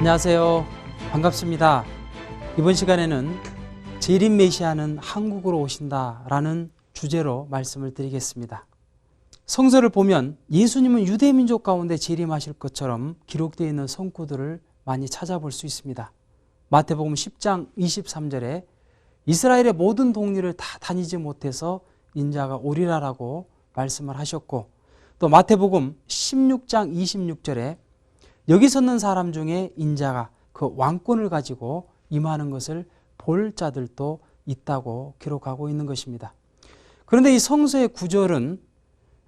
안녕하세요. 반갑습니다. 이번 시간에는 재림 메시아는 한국으로 오신다라는 주제로 말씀을 드리겠습니다. 성서를 보면 예수님은 유대 민족 가운데 재림하실 것처럼 기록되어 있는 성구들을 많이 찾아볼 수 있습니다. 마태복음 10장 23절에 이스라엘의 모든 동리를 다 다니지 못해서 인자가 오리라라고 말씀을 하셨고 또 마태복음 16장 26절에 여기 섰는 사람 중에 인자가 그 왕권을 가지고 임하는 것을 볼 자들도 있다고 기록하고 있는 것입니다. 그런데 이 성서의 구절은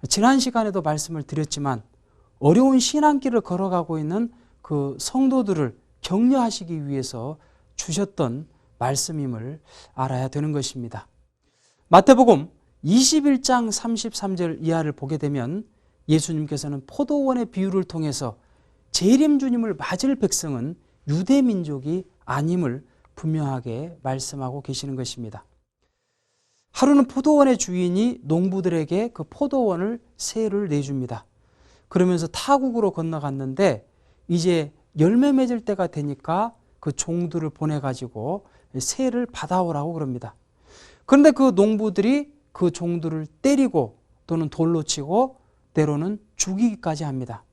지난 시간에도 말씀을 드렸지만 어려운 신앙길을 걸어가고 있는 그 성도들을 격려하시기 위해서 주셨던 말씀임을 알아야 되는 것입니다. 마태복음 21장 33절 이하를 보게 되면 예수님께서는 포도원의 비유를 통해서 재림 주님을 맞을 백성은 유대 민족이 아님을 분명하게 말씀하고 계시는 것입니다. 하루는 포도원의 주인이 농부들에게 그 포도원을 세를 내줍니다. 그러면서 타국으로 건너갔는데 이제 열매 맺을 때가 되니까 그 종들을 보내가지고 세를 받아오라고 그럽니다. 그런데 그 농부들이 그 종들을 때리고 또는 돌로 치고 때로는 죽이기까지 합니다.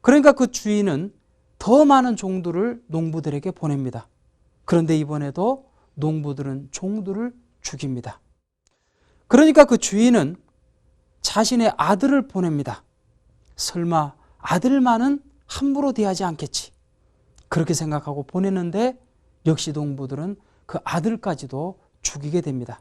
그러니까 그 주인은 더 많은 종들을 농부들에게 보냅니다. 그런데 이번에도 농부들은 종들을 죽입니다. 그러니까 그 주인은 자신의 아들을 보냅니다. 설마 아들만은 함부로 대하지 않겠지. 그렇게 생각하고 보내는데 역시 농부들은 그 아들까지도 죽이게 됩니다.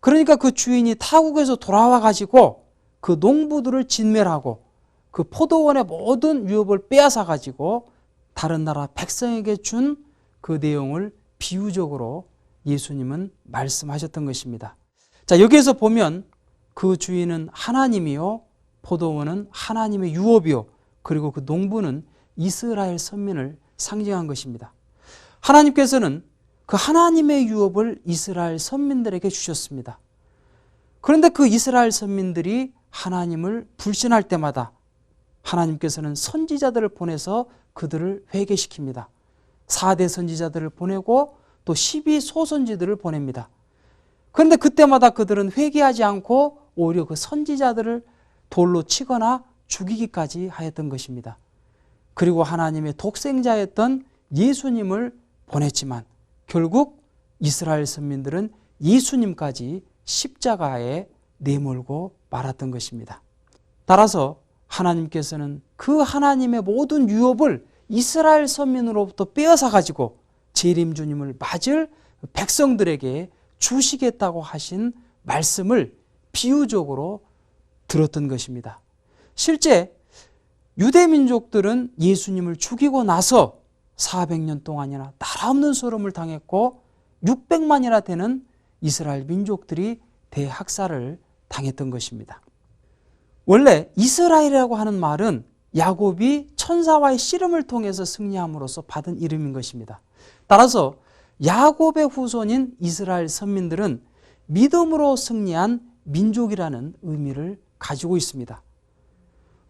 그러니까 그 주인이 타국에서 돌아와 가지고 그 농부들을 진멸하고 그 포도원의 모든 유업을 빼앗아 가지고 다른 나라 백성에게 준 그 내용을 비유적으로 예수님은 말씀하셨던 것입니다. 자, 여기에서 보면 그 주인은 하나님이요, 포도원은 하나님의 유업이요, 그리고 그 농부는 이스라엘 선민을 상징한 것입니다. 하나님께서는 그 하나님의 유업을 이스라엘 선민들에게 주셨습니다. 그런데 그 이스라엘 선민들이 하나님을 불신할 때마다 하나님께서는 선지자들을 보내서 그들을 회개시킵니다. 4대 선지자들을 보내고 또 12소선지들을 보냅니다. 그런데 그때마다 그들은 회개하지 않고 오히려 그 선지자들을 돌로 치거나 죽이기까지 하였던 것입니다. 그리고 하나님의 독생자였던 예수님을 보냈지만 결국 이스라엘 선민들은 예수님까지 십자가에 내몰고 말았던 것입니다. 따라서 하나님께서는 그 하나님의 모든 유업을 이스라엘 선민으로부터 빼앗아 가지고 재림 주님을 맞을 백성들에게 주시겠다고 하신 말씀을 비유적으로 들었던 것입니다. 실제 유대 민족들은 예수님을 죽이고 나서 400년 동안이나 나라 없는 소름을 당했고 600만이나 되는 이스라엘 민족들이 대학살을 당했던 것입니다. 원래 이스라엘이라고 하는 말은 야곱이 천사와의 씨름을 통해서 승리함으로써 받은 이름인 것입니다. 따라서 야곱의 후손인 이스라엘 선민들은 믿음으로 승리한 민족이라는 의미를 가지고 있습니다.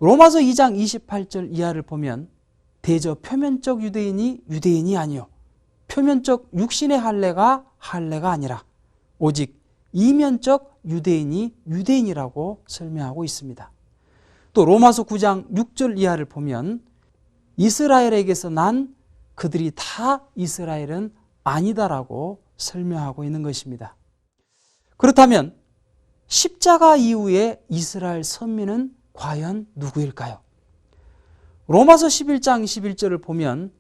로마서 2장 28절 이하를 보면 대저 표면적 유대인이 유대인이 아니요 표면적 육신의 할례가 할례가 아니라 오직 이면적 유대인이 유대인이라고 설명하고 있습니다. 또 로마서 9장 6절 이하를 보면 이스라엘에게서 난 그들이 다 이스라엘은 아니다라고 설명하고 있는 것입니다. 그렇다면 십자가 이후에 이스라엘 선민은 과연 누구일까요? 로마서 11장 11절을 보면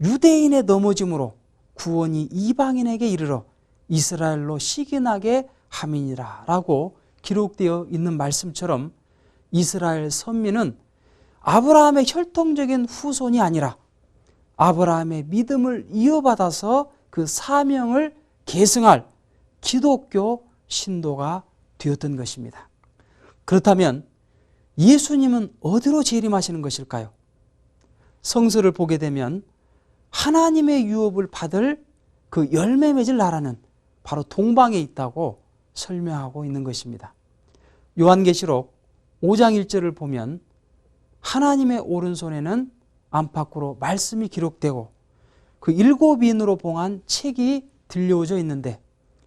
유대인의 넘어짐으로 구원이 이방인에게 이르러 이스라엘로 시기나게 함이니라 라고 기록되어 있는 말씀처럼 이스라엘 선민은 아브라함의 혈통적인 후손이 아니라 아브라함의 믿음을 이어받아서 그 사명을 계승할 기독교 신도가 되었던 것입니다. 그렇다면 예수님은 어디로 재림하시는 것일까요? 성서를 보게 되면 하나님의 유업을 받을 그 열매 맺을 나라는 바로 동방에 있다고 설명하고 있는 것입니다. 요한계시록 5장 1절을 보면 하나님의 오른손에는 안팎으로 말씀이 기록되고 그 일곱 인으로 봉한 책이 들려오져 있는데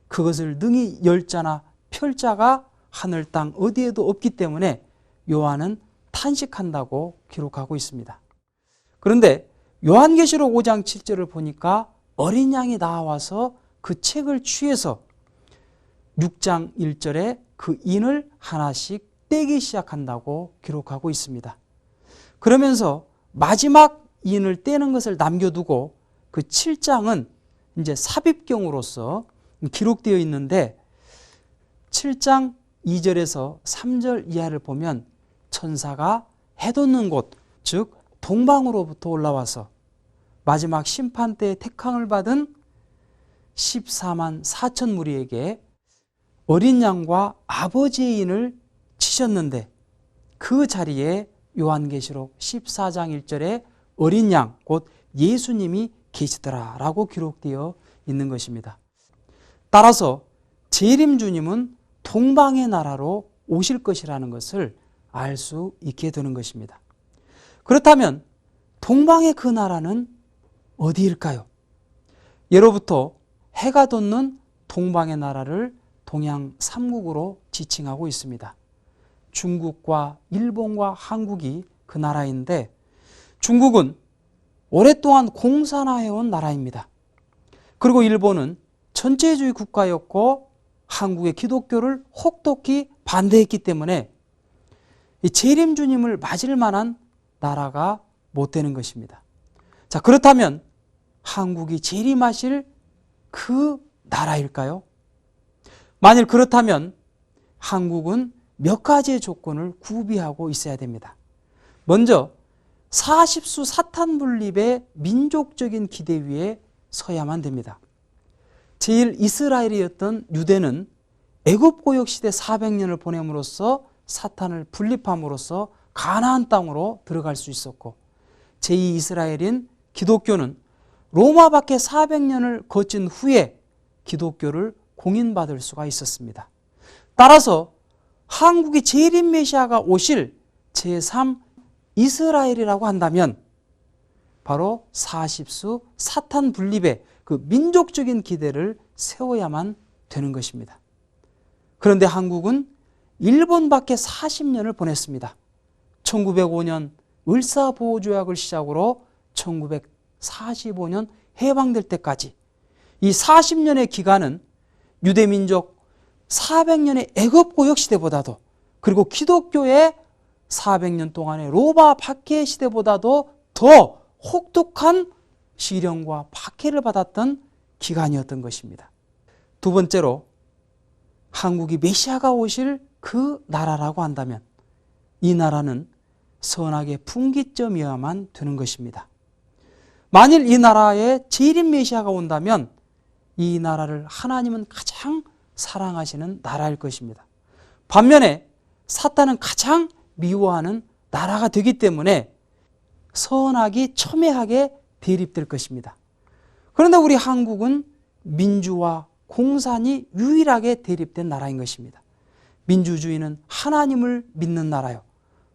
그것을 능히 열자나 펼자가 하늘 땅 어디에도 없기 때문에 요한은 탄식한다고 기록하고 있습니다. 그런데 요한계시록 5장 7절을 보니까 어린 양이 나와서 그 책을 취해서 6장 1절에 그 인을 하나씩 떼기 시작한다고 기록하고 있습니다. 그러면서 마지막 인을 떼는 것을 남겨두고 그 7장은 이제 삽입경으로서 기록되어 있는데 7장 2절에서 3절 이하를 보면 천사가 해돋는 곳, 즉 동방으로부터 올라와서 마지막 심판 때의 택함을 받은 14만 4천 무리에게 어린 양과 아버지의 인을 치셨는데 그 자리에 요한계시록 14장 1절에 어린 양, 곧 예수님이 계시더라 라고 기록되어 있는 것입니다. 따라서 재림 주님은 동방의 나라로 오실 것이라는 것을 알 수 있게 되는 것입니다. 그렇다면 동방의 그 나라는 어디일까요? 예로부터 해가 돋는 동방의 나라를 동양 삼국으로 지칭하고 있습니다. 중국과 일본과 한국이 그 나라인데 중국은 오랫동안 공산화해온 나라입니다. 그리고 일본은 전체주의 국가였고 한국의 기독교를 혹독히 반대했기 때문에 이 재림 주님을 맞을 만한 나라가 못 되는 것입니다. 자, 그렇다면 한국이 재림하실 그 나라일까요? 만일 그렇다면 한국은 몇 가지의 조건을 구비하고 있어야 됩니다. 먼저 40수 사탄 분립의 민족적인 기대 위에 서야만 됩니다. 제일 이스라엘이었던 유대는 애굽 고역 시대 400년을 보냄으로써 사탄을 분립함으로써 가나안 땅으로 들어갈 수 있었고 제2 이스라엘인 기독교는 로마 밖에 400년을 거친 후에 기독교를 공인받을 수가 있었습니다. 따라서 한국의 재림 메시아가 오실 제3 이스라엘이라고 한다면 바로 40수 사탄 분립의 그 민족적인 기대를 세워야만 되는 것입니다. 그런데 한국은 일본밖에 40년을 보냈습니다. 1905년 을사보호조약을 시작으로 1945년 해방될 때까지 이 40년의 기간은 유대민족 400년의 애굽 고역 시대보다도 그리고 기독교의 400년 동안의 로마 박해 시대보다도 더 혹독한 시련과 박해를 받았던 기간이었던 것입니다. 두 번째로 한국이 메시아가 오실 그 나라라고 한다면 이 나라는 선악의 분기점이어야만 되는 것입니다. 만일 이 나라에 재림 메시아가 온다면 이 나라를 하나님은 가장 사랑하시는 나라일 것입니다. 반면에 사탄은 가장 미워하는 나라가 되기 때문에 선악이 첨예하게 대립될 것입니다. 그런데 우리 한국은 민주와 공산이 유일하게 대립된 나라인 것입니다. 민주주의는 하나님을 믿는 나라요.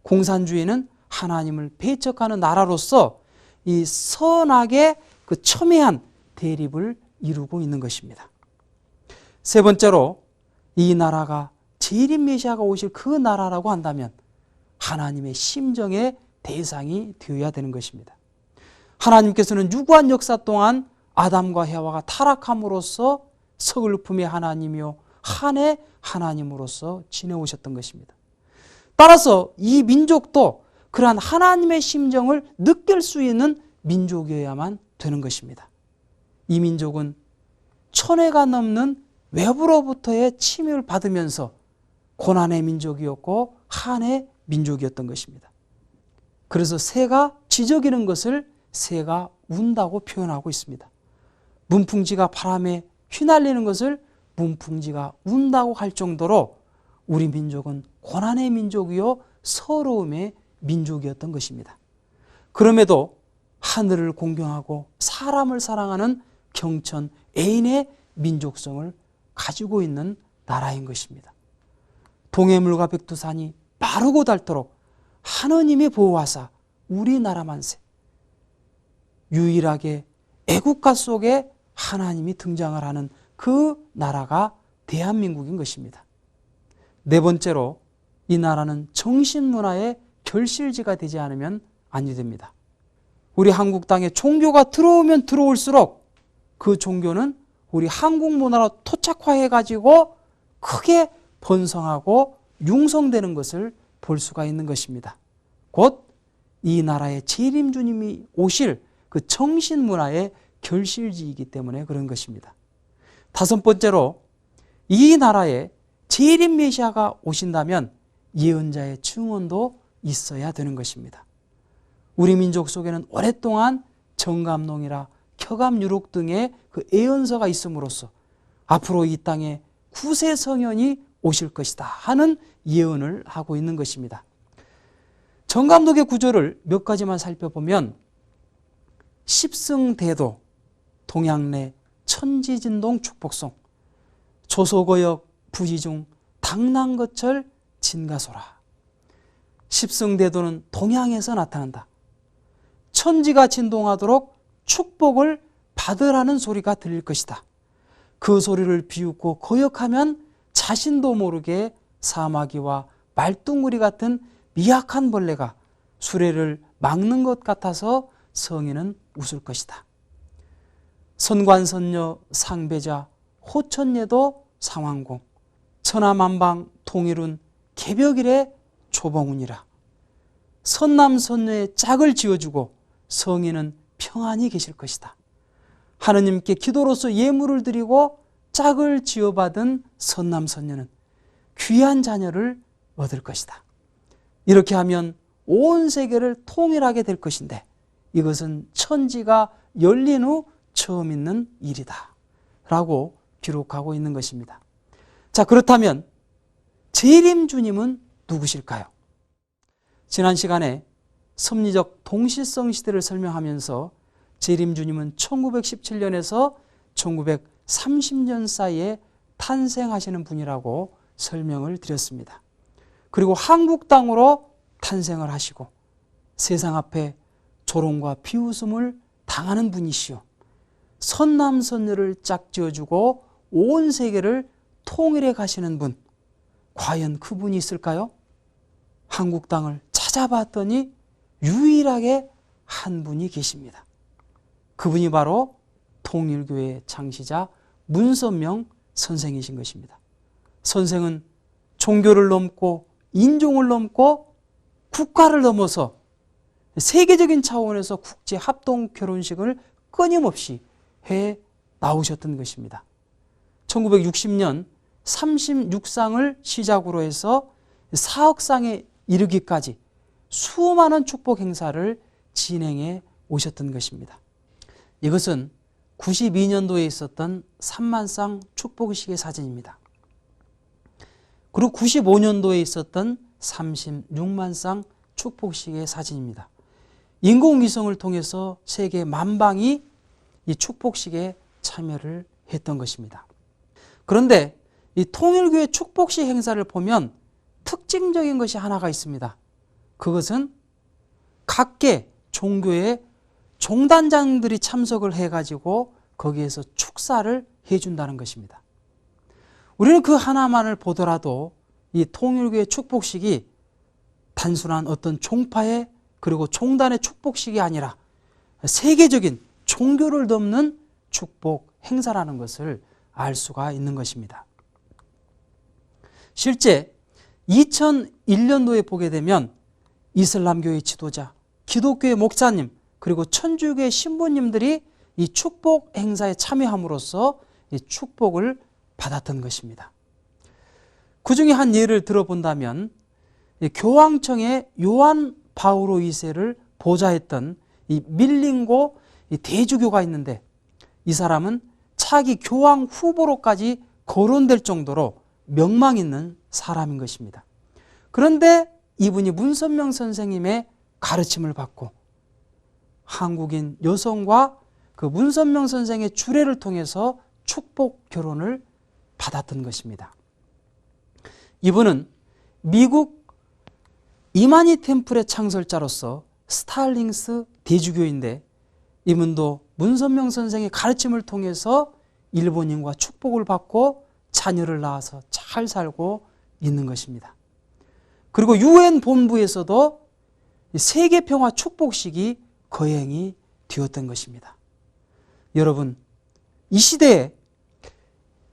공산주의는 하나님을 배척하는 나라로서 이 선악의 그 첨예한 대립을 이루고 있는 것입니다. 세 번째로 이 나라가 재림 메시아가 오실 그 나라라고 한다면 하나님의 심정의 대상이 되어야 되는 것입니다. 하나님께서는 유구한 역사 동안 아담과 해와가 타락함으로써 서글픔의 하나님이요 한의 하나님으로서 지내오셨던 것입니다. 따라서 이 민족도 그러한 하나님의 심정을 느낄 수 있는 민족이어야만 되는 것입니다. 이 민족은 천회가 넘는 외부로부터의 침입을 받으면서 고난의 민족이었고 한의 민족이었던 것입니다. 그래서 새가 지저귀는 것을 새가 운다고 표현하고 있습니다. 문풍지가 바람에 휘날리는 것을 문풍지가 운다고 할 정도로 우리 민족은 고난의 민족이요 서러움의 민족이었던 것입니다. 그럼에도 하늘을 공경하고 사람을 사랑하는 경천 애인의 민족성을 가지고 있는 나라인 것입니다. 동해물과 백두산이 마르고 닳도록 하느님이 보호하사 우리나라 만세. 유일하게 애국가 속에 하나님이 등장을 하는 그 나라가 대한민국인 것입니다. 네 번째로 이 나라는 정신문화의 결실지가 되지 않으면 아니 됩니다. 우리 한국 땅에 종교가 들어오면 들어올수록 그 종교는 우리 한국 문화로 토착화해 가지고 크게 번성하고 융성되는 것을 볼 수가 있는 것입니다. 곧 이 나라의 재림 주님이 오실 그 정신 문화의 결실지이기 때문에 그런 것입니다. 다섯 번째로 이 나라 에 재림 메시아가 오신다면 예언자의 증언도 있어야 되는 것입니다. 우리 민족 속에는 오랫동안 정감농이라 켜감유록 등의 그 예언서가 있음으로써 앞으로 이 땅에 구세 성현이 오실 것이다 하는 예언을 하고 있는 것입니다. 정감독의 구조를 몇 가지만 살펴보면 십승대도, 동양내 천지진동 축복송, 조소거역 부지중 당난거철 진가소라. 십승대도는 동양에서 나타난다. 천지가 진동하도록 축복을 받으라는 소리가 들릴 것이다. 그 소리를 비웃고 거역하면 자신도 모르게 사마귀와 말뚱구리 같은 미약한 벌레가 수레를 막는 것 같아서 성인은 웃을 것이다. 선관선녀 상배자 호천예도 상황공 천하만방 통일운 개벽일의 초봉운이라 선남선녀의 짝을 지어주고 성인은 평안히 계실 것이다. 하느님께 기도로서 예물을 드리고 짝을 지어받은 선남선녀는 귀한 자녀를 얻을 것이다. 이렇게 하면 온 세계를 통일하게 될 것인데 이것은 천지가 열린 후 처음 있는 일이다. 라고 기록하고 있는 것입니다. 자, 그렇다면 재림 주님은 누구실까요? 지난 시간에 섭리적 동시성 시대를 설명하면서 재림 주님은 1917년에서 1930년 사이에 탄생하시는 분이라고 설명을 드렸습니다. 그리고 한국 땅으로 탄생을 하시고 세상 앞에 조롱과 비웃음을 당하는 분이시오. 선남선녀를 짝지어주고 온 세계를 통일해 가시는 분. 과연 그분이 있을까요? 한국 땅을 찾아봤더니 유일하게 한 분이 계십니다. 그분이 바로 통일교회 창시자 문선명 선생이신 것입니다. 선생은 종교를 넘고 인종을 넘고 국가를 넘어서 세계적인 차원에서 국제 합동 결혼식을 끊임없이 해 나오셨던 것입니다. 1960년 36상을 시작으로 해서 4억상에 이르기까지 수많은 축복 행사를 진행해 오셨던 것입니다. 이것은 92년도에 있었던 3만상 축복식의 사진입니다. 그리고 95년도에 있었던 36만상 축복식의 사진입니다. 인공위성을 통해서 세계 만방이 이 축복식에 참여를 했던 것입니다. 그런데 이 통일교회 축복식 행사를 보면 특징적인 것이 하나가 있습니다. 그것은 각계 종교의 종단장들이 참석을 해가지고 거기에서 축사를 해준다는 것입니다. 우리는 그 하나만을 보더라도 이 통일교의 축복식이 단순한 어떤 종파의 그리고 종단의 축복식이 아니라 세계적인 종교를 덮는 축복 행사라는 것을 알 수가 있는 것입니다. 실제 2001년도에 보게 되면 이슬람교의 지도자, 기독교의 목사님, 그리고 천주교의 신부님들이 이 축복 행사에 참여함으로써 이 축복을 받았던 것입니다. 그 중에 한 예를 들어본다면 교황청의 요한 바오로 2세를 보좌했던 이 밀링고 대주교가 있는데 이 사람은 차기 교황 후보로까지 거론될 정도로 명망 있는 사람인 것입니다. 그런데 이분이 문선명 선생님의 가르침을 받고 한국인 여성과 그 문선명 선생의 주례를 통해서 축복 결혼을 받았던 것입니다. 이분은 미국 이마니 템플의 창설자로서 스타일링스 대주교인데 이분도 문선명 선생의 가르침을 통해서 일본인과 축복을 받고 자녀를 낳아서 잘 살고 있는 것입니다. 그리고 유엔 본부에서도 세계 평화 축복식이 거행이 되었던 것입니다. 여러분, 이 시대에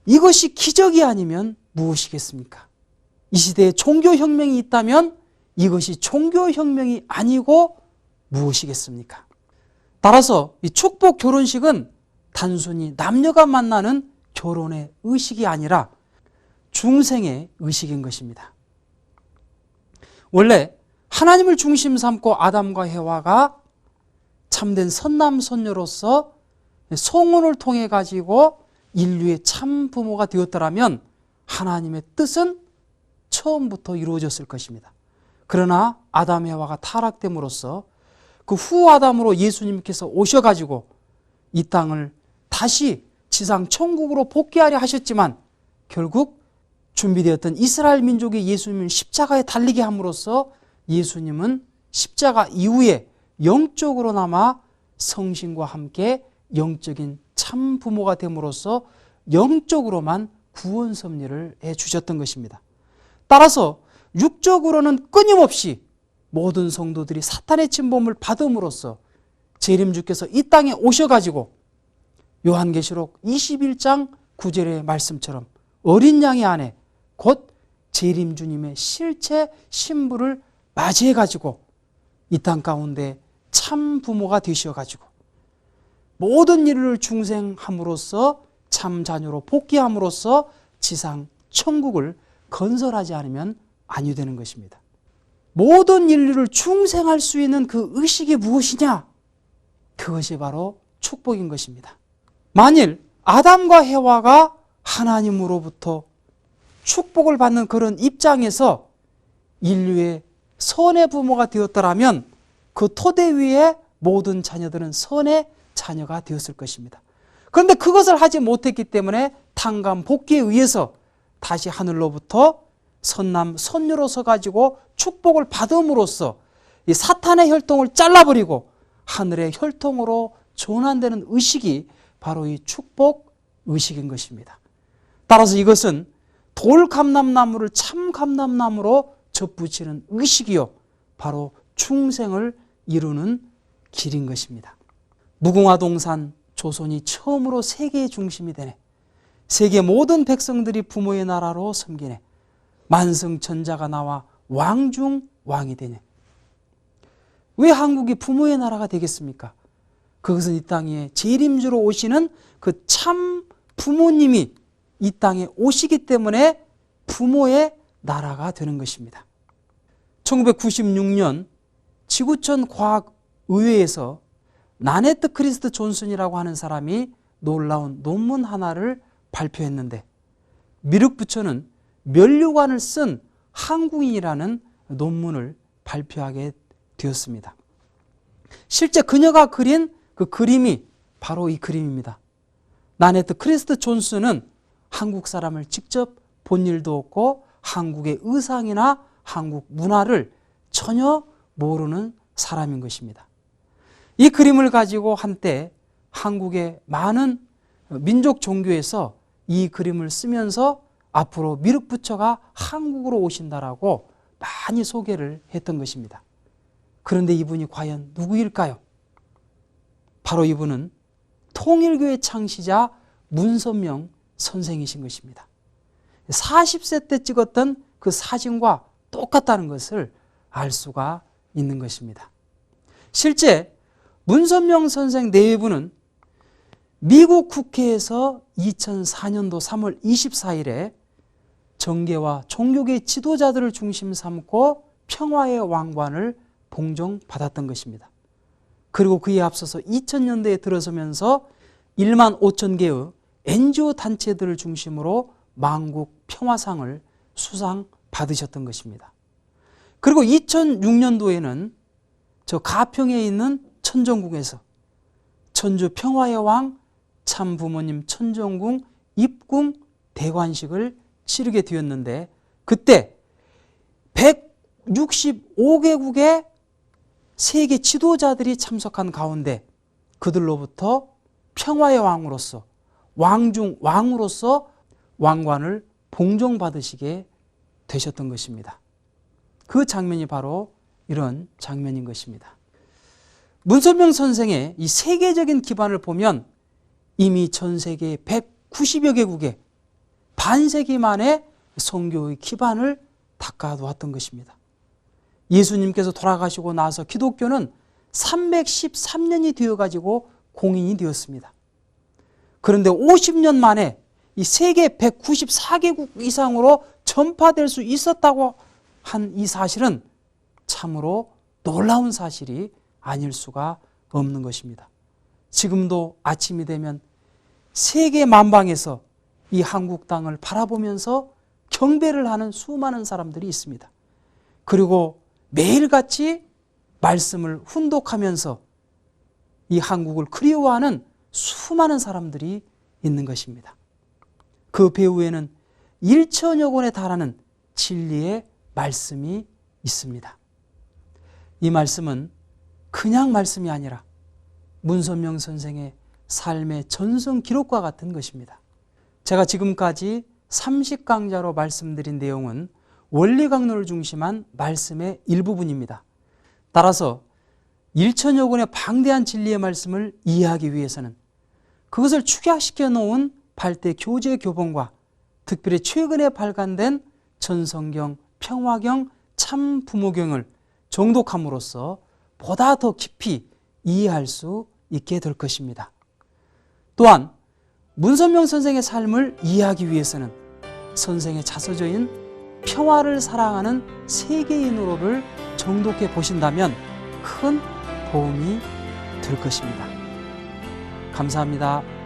이것이 기적이 아니면 무엇이겠습니까? 이 시대에 종교혁명이 있다면 이것이 종교혁명이 아니고 무엇이겠습니까? 따라서 이 축복 결혼식은 단순히 남녀가 만나는 결혼의 의식이 아니라 중생의 의식인 것입니다. 원래 하나님을 중심 삼고 아담과 해와가 참된 선남선녀로서 송원을 통해 가지고 인류의 참 부모가 되었더라면 하나님의 뜻은 처음부터 이루어졌을 것입니다. 그러나 아담 해와가 타락됨으로써 그 후 아담으로 예수님께서 오셔 가지고 이 땅을 다시 지상 천국으로 복귀하려 하셨지만 결국 준비되었던 이스라엘 민족이 예수님을 십자가에 달리게 함으로써 예수님은 십자가 이후에 영적으로나마 성신과 함께 영적인 참 부모가 됨으로써 영적으로만 구원 섭리를 해 주셨던 것입니다. 따라서 육적으로는 끊임없이 모든 성도들이 사탄의 침범을 받음으로써 재림주께서 이 땅에 오셔가지고 요한계시록 21장 9절의 말씀처럼 어린 양의 안에 곧 재림 주님의 실체 신부를 맞이해 가지고 이 땅 가운데 참 부모가 되셔가지고 모든 일을 중생함으로써 참 자녀로 복귀함으로써 지상 천국을 건설하지 않으면 아니 되는 것입니다. 모든 인류를 중생할 수 있는 그 의식이 무엇이냐? 그것이 바로 축복인 것입니다. 만일 아담과 해와가 하나님으로부터 축복을 받는 그런 입장에서 인류의 선의 부모가 되었더라면 그 토대 위에 모든 자녀들은 선의 자녀가 되었을 것입니다. 그런데 그것을 하지 못했기 때문에 탕감 복귀에 의해서 다시 하늘로부터 선남 선녀로서 가지고 축복을 받음으로써 이 사탄의 혈통을 잘라버리고 하늘의 혈통으로 전환되는 의식이 바로 이 축복 의식인 것입니다. 따라서 이것은 돌 감람나무를 참 감람나무로 접붙이는 의식이요. 바로 충생을 이루는 길인 것입니다. 무궁화동산 조선이 처음으로 세계의 중심이 되네. 세계 모든 백성들이 부모의 나라로 섬기네. 만성천자가 나와 왕중 왕이 되네. 왜 한국이 부모의 나라가 되겠습니까? 그것은 이 땅에 재림주로 오시는 그 참 부모님이 이 땅에 오시기 때문에 부모의 나라가 되는 것입니다. 1996년 지구촌 과학 의회에서 나네트 크리스트 존슨이라고 하는 사람이 놀라운 논문 하나를 발표했는데 미륵 부처는 면류관을 쓴 한국인이라는 논문을 발표하게 되었습니다. 실제 그녀가 그린 그 그림이 바로 이 그림입니다. 나네트 크리스트 존슨은 한국 사람을 직접 본 일도 없고 한국의 의상이나 한국 문화를 전혀 모르는 사람인 것입니다. 이 그림을 가지고 한때 한국의 많은 민족 종교에서 이 그림을 쓰면서 앞으로 미륵 부처가 한국으로 오신다라고 많이 소개를 했던 것입니다. 그런데 이분이 과연 누구일까요? 바로 이분은 통일교의 창시자 문선명 선생이신 것입니다. 40세 때 찍었던 그 사진과 똑같다는 것을 알 수가 있는 것입니다. 실제 문선명 선생 내부는 미국 국회에서 2004년도 3월 24일에 정계와 종교계 지도자들을 중심 삼고 평화의 왕관을 봉정받았던 것입니다. 그리고 그에 앞서서 2000년대에 들어서면서 1만 5천 개의 NGO 단체들을 중심으로 만국 평화상을 수상 받으셨던 것입니다. 그리고 2006년도에는 저 가평에 있는 천정궁에서 천주 평화의 왕 참부모님 천정궁 입궁 대관식을 치르게 되었는데 그때 165개국의 세계 지도자들이 참석한 가운데 그들로부터 평화의 왕으로서 왕중 왕으로서 왕관을 봉정받으시게 되셨던 것입니다. 그 장면이 바로 이런 장면인 것입니다. 문선명 선생의 이 세계적인 기반을 보면 이미 전 세계 190여 개국에 반세기 만에 성교의 기반을 닦아놓았던 것입니다. 예수님께서 돌아가시고 나서 기독교는 313년이 되어가지고 공인이 되었습니다. 그런데 50년 만에 이 세계 194개국 이상으로 전파될 수 있었다고 한 이 사실은 참으로 놀라운 사실이 아닐 수가 없는 것입니다. 지금도 아침이 되면 세계 만방에서 이 한국 땅을 바라보면서 경배를 하는 수많은 사람들이 있습니다. 그리고 매일같이 말씀을 훈독하면서 이 한국을 그리워하는 수많은 사람들이 있는 것입니다. 그 배후에는 1천여 권에 달하는 진리의 말씀이 있습니다. 이 말씀은 그냥 말씀이 아니라 문선명 선생의 삶의 전성 기록과 같은 것입니다. 제가 지금까지 30강좌로 말씀드린 내용은 원리 강론을 중심한 말씀의 일부분입니다. 따라서 1천여 권의 방대한 진리의 말씀을 이해하기 위해서는 그것을 축약시켜 놓은 발대 교재 교본과 특별히 최근에 발간된 전성경, 평화경, 참부모경을 정독함으로써 보다 더 깊이 이해할 수 있게 될 것입니다. 또한 문선명 선생의 삶을 이해하기 위해서는 선생의 자서전인 평화를 사랑하는 세계인으로를 정독해 보신다면 큰 도움이 될 것입니다. 감사합니다.